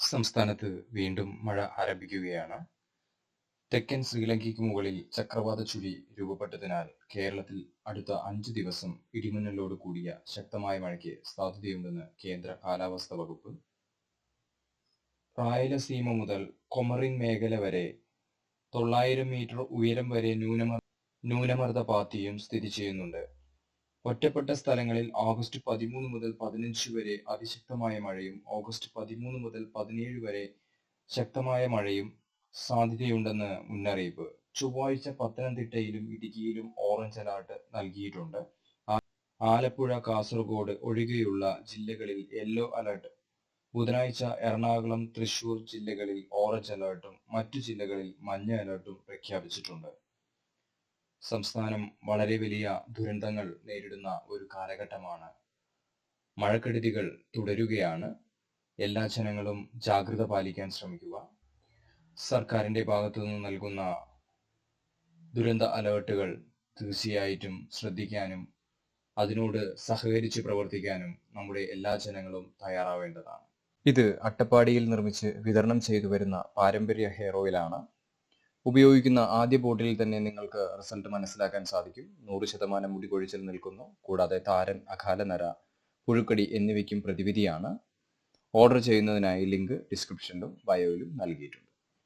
സംസ്ഥാനത്ത് വീണ്ടും മഴ ആരംഭിക്കുകയാണ്. തെക്കൻ ശ്രീലങ്കയ്ക്ക് മുകളിൽ ചക്രവാത ചുഴി രൂപപ്പെട്ടതിനാൽ കേരളത്തിൽ അടുത്ത അഞ്ച് ദിവസം ഇടിമിന്നലോട് കൂടിയ ശക്തമായ മഴയ്ക്ക് സാധ്യതയുണ്ടെന്ന് കേന്ദ്ര കാലാവസ്ഥ വകുപ്പ്. റായലസീമ മുതൽ കൊമറിൻ മേഖല വരെ തൊള്ളായിരം മീറ്റർ ഉയരം വരെ ന്യൂനമർ ന്യൂനമർദ്ദ പാത്തിയും സ്ഥിതി ചെയ്യുന്നുണ്ട്. ഒറ്റപ്പെട്ട സ്ഥലങ്ങളിൽ ഓഗസ്റ്റ് പതിമൂന്ന് മുതൽ പതിനഞ്ച് വരെ അതിശക്തമായ മഴയും ഓഗസ്റ്റ് പതിമൂന്ന് മുതൽ പതിനേഴ് വരെ ശക്തമായ മഴയും സാധ്യതയുണ്ടെന്ന് മുന്നറിയിപ്പ്. ചൊവ്വാഴ്ച പത്തനംതിട്ടയിലും ഇടുക്കിയിലും ഓറഞ്ച് അലർട്ട് നൽകിയിട്ടുണ്ട്. ആലപ്പുഴ കാസർഗോഡ് ഒഴികെയുള്ള ജില്ലകളിൽ യെല്ലോ അലർട്ട് ബുധനാഴ്ച എറണാകുളം തൃശൂർ ജില്ലകളിൽ ഓറഞ്ച് അലർട്ടും മറ്റു ജില്ലകളിൽ മഞ്ഞ അലർട്ടും പ്രഖ്യാപിച്ചിട്ടുണ്ട്. സംസ്ഥാനം വളരെ വലിയ ദുരന്തങ്ങൾ നേരിടുന്ന ഒരു കാലഘട്ടമാണ്. മഴക്കെടുതികൾ തുടരുകയാണ്. എല്ലാ ജനങ്ങളും ജാഗ്രത പാലിക്കാൻ ശ്രമിക്കുക. സർക്കാരിന്റെ ഭാഗത്തു നിന്ന് നൽകുന്ന ദുരന്ത അലേർട്ടുകൾ തീർച്ചയായിട്ടും ശ്രദ്ധിക്കാനും അതിനോട് സഹകരിച്ച് പ്രവർത്തിക്കാനും നമ്മുടെ എല്ലാ ജനങ്ങളും തയ്യാറാവേണ്ടതാണ്. ഇത് അട്ടപ്പാടിയിൽ നിർമ്മിച്ച് വിതരണം ചെയ്തു വരുന്ന പാരമ്പര്യ ഹെയർ ഓയിലാണ്. ഉപയോഗിക്കുന്ന ആദ്യ ബോട്ടിൽ തന്നെ നിങ്ങൾക്ക് റിസൾട്ട് മനസ്സിലാക്കാൻ സാധിക്കും. നൂറ് ശതമാനം മുടി കൊഴിച്ചിൽ നിൽക്കുന്നു. കൂടാതെ താരൻ അകാലനര പുഴുക്കടി എന്നിവയ്ക്കും പ്രതിവിധിയാണ്. ഓർഡർ ചെയ്യുന്നതിനായി ലിങ്ക് ഡിസ്ക്രിപ്ഷനിലും ബയോയിലും നൽകിയിട്ടുണ്ട്.